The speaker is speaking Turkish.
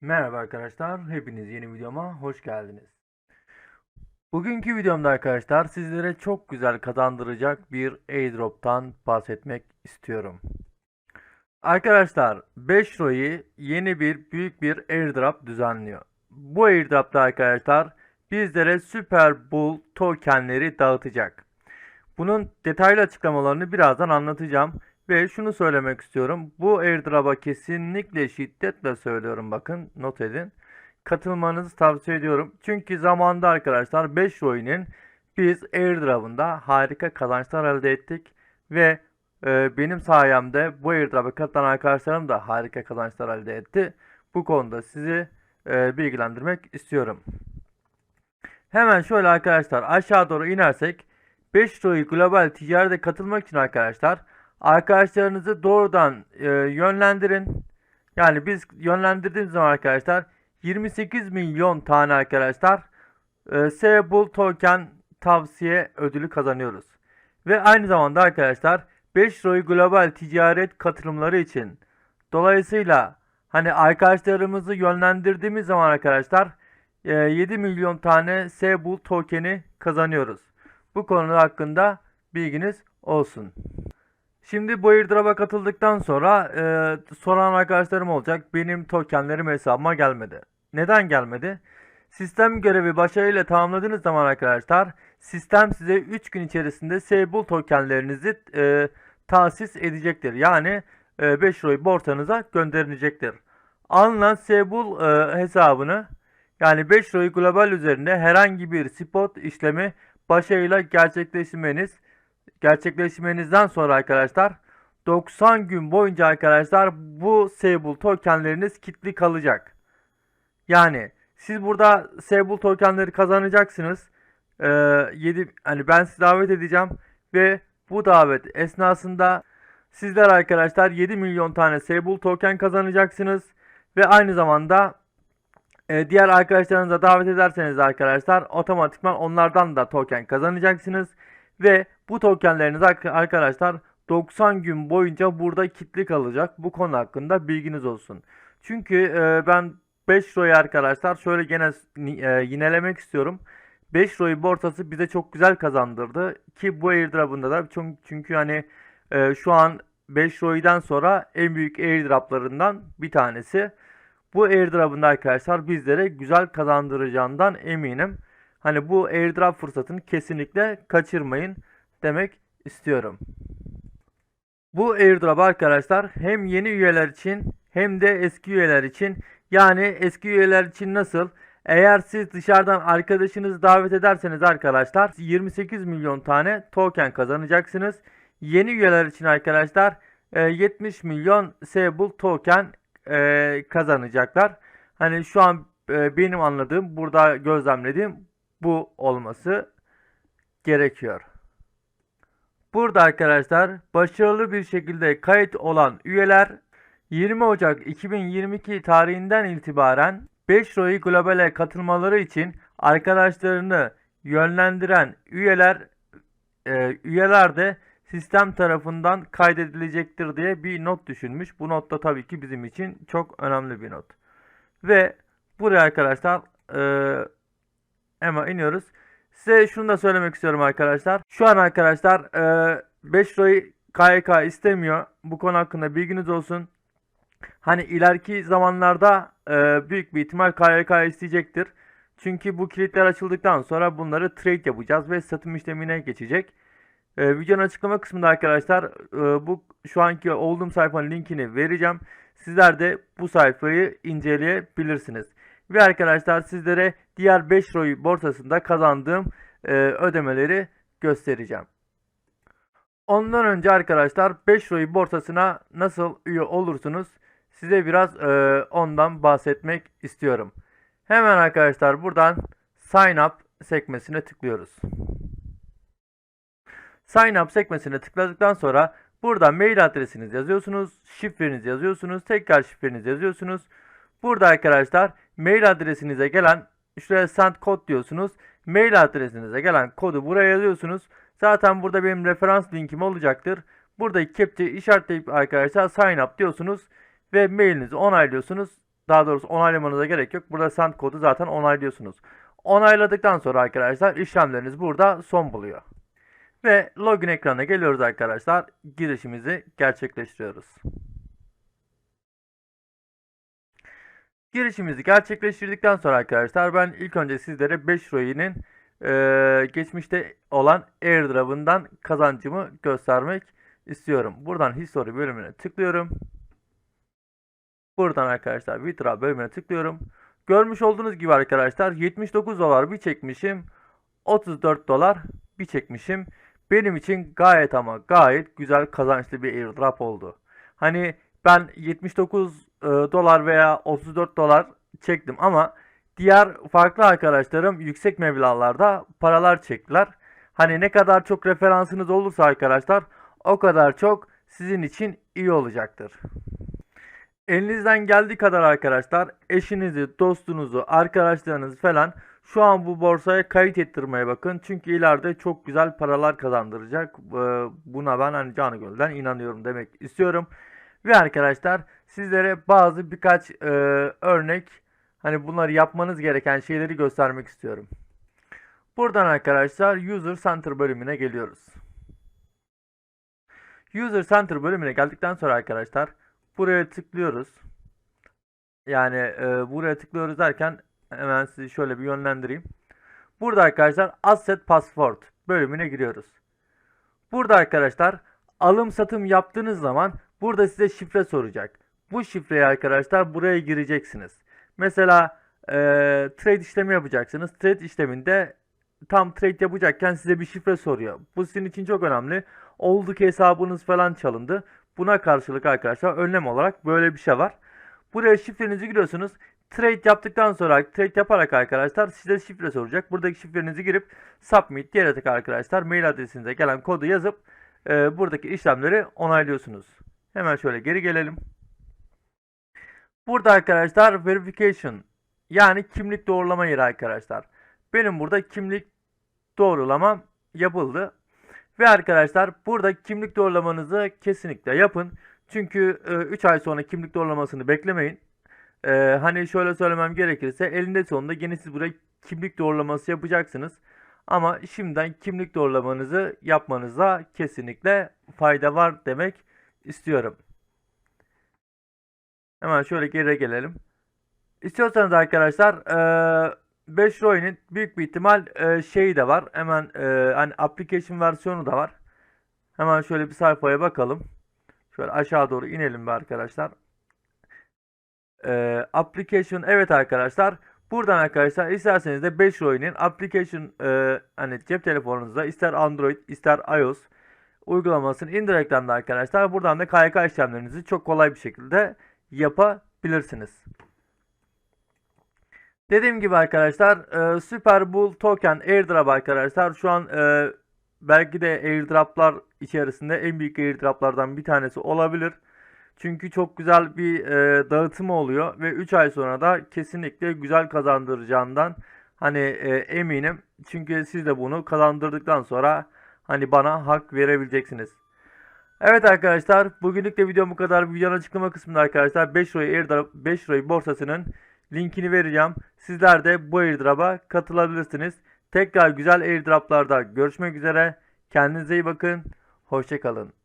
Merhaba arkadaşlar, hepiniz yeni videoma hoş geldiniz. Bugünkü videomda arkadaşlar sizlere çok güzel kazandıracak bir airdrop'tan bahsetmek istiyorum. Arkadaşlar 5 Roy'i yeni bir büyük bir airdrop düzenliyor. Bu airdrop'ta arkadaşlar bizlere Super Bull tokenleri dağıtacak. Bunun detaylı açıklamalarını birazdan anlatacağım. Ve şunu söylemek istiyorum. Bu airdrop'a kesinlikle şiddetle söylüyorum bakın not edin. Katılmanızı tavsiye ediyorum. Çünkü zamanda arkadaşlar 5 oyunun biz airdrop'ında harika kazançlar elde ettik. Ve e, benim sayemde bu airdrop'a katılan arkadaşlarım da harika kazançlar elde etti. Bu konuda sizi e, bilgilendirmek istiyorum. Hemen şöyle arkadaşlar aşağı doğru inersek 5 Roy Global Ticaret'e katılmak için arkadaşlar arkadaşlarınızı doğrudan e, yönlendirin. Yani biz yönlendirdiğimiz zaman arkadaşlar 28 milyon tane arkadaşlar e, Sebull token tavsiye ödülü kazanıyoruz. Ve aynı zamanda arkadaşlar 5 Roy Global Ticaret katılımları için dolayısıyla hani arkadaşlarımızı yönlendirdiğimiz zaman arkadaşlar e, 7 milyon tane Sebull tokeni kazanıyoruz. Bu konu hakkında bilginiz olsun. Şimdi bu airdrop'a katıldıktan sonra e, soran arkadaşlarım olacak. Benim tokenlerim hesabıma gelmedi. Neden gelmedi? Sistem görevi başarıyla tamamladığınız zaman arkadaşlar sistem size 3 gün içerisinde Sebull tokenlerinizi e, tahsis edecektir. Yani e, 5 Roy borsanıza gönderilecektir. Alınan Sebull e, hesabını yani 5 Roy global üzerinde herhangi bir spot işlemi başarıyla gerçekleştirmeniz gerçekleştirmenizden sonra arkadaşlar 90 gün boyunca arkadaşlar bu Sable tokenleriniz kilitli kalacak. Yani siz burada Sable tokenleri kazanacaksınız. Ee, 7 hani ben sizi davet edeceğim ve bu davet esnasında sizler arkadaşlar 7 milyon tane Sable token kazanacaksınız ve aynı zamanda e, diğer arkadaşlarınıza davet ederseniz arkadaşlar otomatikman onlardan da token kazanacaksınız. Ve bu tokenleriniz arkadaşlar 90 gün boyunca burada kilitli kalacak. Bu konu hakkında bilginiz olsun. Çünkü e, ben 5 ROI arkadaşlar şöyle gene e, yinelemek istiyorum. 5 ROI borsası bize çok güzel kazandırdı. Ki bu airdrop'ında da çünkü, çünkü hani e, şu an 5 ROI'den sonra en büyük airdrop'larından bir tanesi. Bu airdrop'ında arkadaşlar bizlere güzel kazandıracağından eminim. Hani bu airdrop fırsatını kesinlikle kaçırmayın demek istiyorum. Bu airdrop arkadaşlar hem yeni üyeler için hem de eski üyeler için yani eski üyeler için nasıl? Eğer siz dışarıdan arkadaşınızı davet ederseniz arkadaşlar 28 milyon tane token kazanacaksınız. Yeni üyeler için arkadaşlar 70 e, milyon Sebull token e, kazanacaklar. Hani şu an e, benim anladığım burada gözlemlediğim bu olması gerekiyor. Burada arkadaşlar başarılı bir şekilde kayıt olan üyeler 20 Ocak 2022 tarihinden itibaren 5 ROI Global'e katılmaları için arkadaşlarını yönlendiren üyeler e, üyeler de sistem tarafından kaydedilecektir diye bir not düşünmüş. Bu not da tabii ki bizim için çok önemli bir not. Ve buraya arkadaşlar e, Hemen iniyoruz. Size şunu da söylemek istiyorum arkadaşlar. Şu an arkadaşlar 5 e, lirayı KYK istemiyor. Bu konu hakkında bilginiz olsun. Hani ileriki zamanlarda e, büyük bir ihtimal KYK isteyecektir. Çünkü bu kilitler açıldıktan sonra bunları trade yapacağız ve satım işlemine geçecek. E, videonun açıklama kısmında arkadaşlar e, bu şu anki olduğum sayfanın linkini vereceğim. Sizler de bu sayfayı inceleyebilirsiniz. Ve arkadaşlar sizlere diğer 5 ROI borsasında kazandığım e, ödemeleri göstereceğim. Ondan önce arkadaşlar 5 ROI borsasına nasıl üye olursunuz? Size biraz e, ondan bahsetmek istiyorum. Hemen arkadaşlar buradan sign up sekmesine tıklıyoruz. Sign up sekmesine tıkladıktan sonra burada mail adresinizi yazıyorsunuz, şifrenizi yazıyorsunuz, tekrar şifrenizi yazıyorsunuz. Burada arkadaşlar mail adresinize gelen şuraya send kod diyorsunuz. Mail adresinize gelen kodu buraya yazıyorsunuz. Zaten burada benim referans linkim olacaktır. Burada kepçe işaretleyip arkadaşlar sign up diyorsunuz ve mailinizi onaylıyorsunuz daha doğrusu onaylamanıza gerek yok. Burada send kodu zaten onaylıyorsunuz. Onayladıktan sonra arkadaşlar işlemleriniz burada son buluyor. Ve login ekranına geliyoruz arkadaşlar. Girişimizi gerçekleştiriyoruz. Girişimizi gerçekleştirdikten sonra arkadaşlar ben ilk önce sizlere 5 Roy'nin eee, geçmişte olan airdrop'ından kazancımı göstermek istiyorum. Buradan history bölümüne tıklıyorum. Buradan arkadaşlar withdraw bölümüne tıklıyorum. Görmüş olduğunuz gibi arkadaşlar 79 dolar bir çekmişim. 34 dolar bir çekmişim. Benim için gayet ama gayet güzel kazançlı bir airdrop oldu. Hani ben 79 e, dolar veya 34 dolar çektim ama diğer farklı arkadaşlarım yüksek meblağlarda paralar çektiler. Hani ne kadar çok referansınız olursa arkadaşlar o kadar çok sizin için iyi olacaktır. Elinizden geldiği kadar arkadaşlar eşinizi, dostunuzu, arkadaşlarınızı falan şu an bu borsaya kayıt ettirmeye bakın. Çünkü ileride çok güzel paralar kazandıracak. Ee, Buna ben hani canı gönülden inanıyorum demek istiyorum. Ve arkadaşlar sizlere bazı birkaç e, örnek hani bunları yapmanız gereken şeyleri göstermek istiyorum. Buradan arkadaşlar User Center bölümüne geliyoruz. User Center bölümüne geldikten sonra arkadaşlar buraya tıklıyoruz. Yani e, buraya tıklıyoruz derken hemen sizi şöyle bir yönlendireyim. Burada arkadaşlar Asset Password bölümüne giriyoruz. Burada arkadaşlar alım satım yaptığınız zaman burada size şifre soracak. Bu şifreyi arkadaşlar buraya gireceksiniz. Mesela e, trade işlemi yapacaksınız. Trade işleminde tam trade yapacakken size bir şifre soruyor. Bu sizin için çok önemli. Oldu ki hesabınız falan çalındı. Buna karşılık arkadaşlar önlem olarak böyle bir şey var. Buraya şifrenizi giriyorsunuz. Trade yaptıktan sonra trade yaparak arkadaşlar size şifre soracak. Buradaki şifrenizi girip submit diyerek arkadaşlar mail adresinize gelen kodu yazıp e, buradaki işlemleri onaylıyorsunuz. Hemen şöyle geri gelelim. Burada arkadaşlar verification yani kimlik doğrulama yeri arkadaşlar. Benim burada kimlik doğrulamam yapıldı. Ve arkadaşlar burada kimlik doğrulamanızı kesinlikle yapın. Çünkü 3 ay sonra kimlik doğrulamasını beklemeyin. E, hani şöyle söylemem gerekirse elinde sonunda yine siz buraya kimlik doğrulaması yapacaksınız. Ama şimdiden kimlik doğrulamanızı yapmanıza kesinlikle fayda var demek istiyorum. Hemen şöyle geri gelelim. İstiyorsanız arkadaşlar 5 Roy'nin büyük bir ihtimal e, şeyi de var. Hemen e, hani application versiyonu da var. Hemen şöyle bir sayfaya bakalım. Şöyle aşağı doğru inelim bir arkadaşlar. E, application evet arkadaşlar. Buradan arkadaşlar isterseniz de 5 Roy'nin application e, hani cep telefonunuzda ister Android ister iOS uygulamasını indirekten de arkadaşlar buradan da KYK işlemlerinizi çok kolay bir şekilde yapabilirsiniz. Dediğim gibi arkadaşlar e, Super Bull Token Airdrop arkadaşlar şu an e, belki de airdroplar içerisinde en büyük airdroplardan bir tanesi olabilir. Çünkü çok güzel bir e, dağıtımı oluyor ve 3 ay sonra da kesinlikle güzel kazandıracağından hani e, eminim. Çünkü siz de bunu kazandırdıktan sonra hani bana hak verebileceksiniz. Evet arkadaşlar bugünlük de videom bu kadar. Videonun açıklama kısmında arkadaşlar 5 Roy Airdrop 5 Roy borsasının linkini vereceğim. Sizler de bu airdrop'a katılabilirsiniz. Tekrar güzel airdroplarda görüşmek üzere. Kendinize iyi bakın. Hoşçakalın.